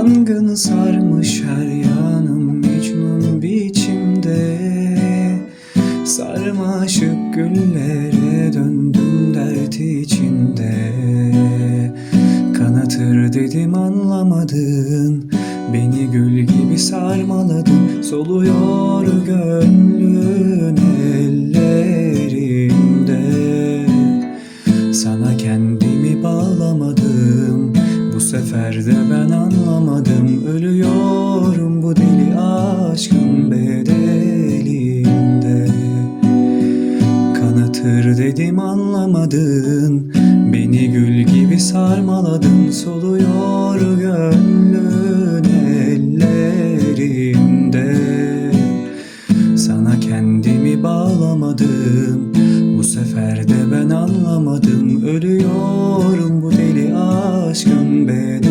Yangın sarmış her yanım Mecnun biçimde. Sarmaşık güllere döndüm dert içinde. Kanatır dedim anlamadın Beni gül gibi sarmaladın. Soluyor gönlün sefer de ben anlamadım. Ölüyorum bu deli aşkın bedelinde. Kanatır dedim anlamadın. Beni gül gibi sarmaladın. Soluyor gönlün ellerimde Sana kendimi bağlamadım. Bilmiyorum bu deli aşkın bedeli.